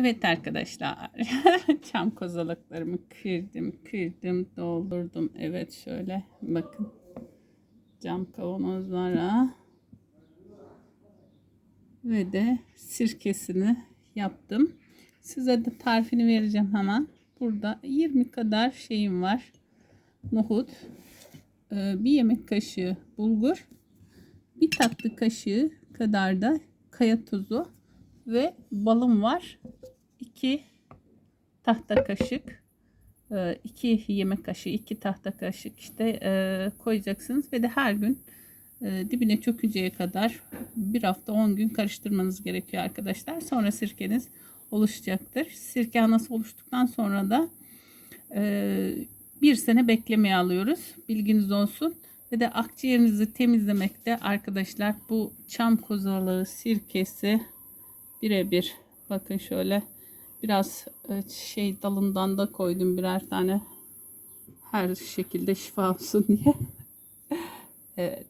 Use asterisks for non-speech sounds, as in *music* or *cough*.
Evet arkadaşlar. *laughs* Çam kozalaklarımı kırdım, kırdım, doldurdum. Evet şöyle bakın. Cam kavanozlara. Ve de sirkesini yaptım. Size de tarifini vereceğim hemen. Burada 20 kadar şeyim var. Nohut, e, bir yemek kaşığı bulgur, bir tatlı kaşığı kadar da kaya tuzu ve balım var. 2 tahta kaşık, 2 yemek kaşığı, 2 tahta kaşık işte e, koyacaksınız ve de her gün e, dibine çökünceye kadar bir hafta 10 gün karıştırmanız gerekiyor arkadaşlar. Sonra sirkeniz oluşacaktır. Sirke nasıl oluştuktan sonra da e, bir sene beklemeye alıyoruz. Bilginiz olsun. Ve de akciğerinizi temizlemekte arkadaşlar bu çam kozalığı sirkesi birebir. Bakın şöyle biraz e, şey dalından da koydum birer tane her şekilde şifa olsun diye. *laughs* evet.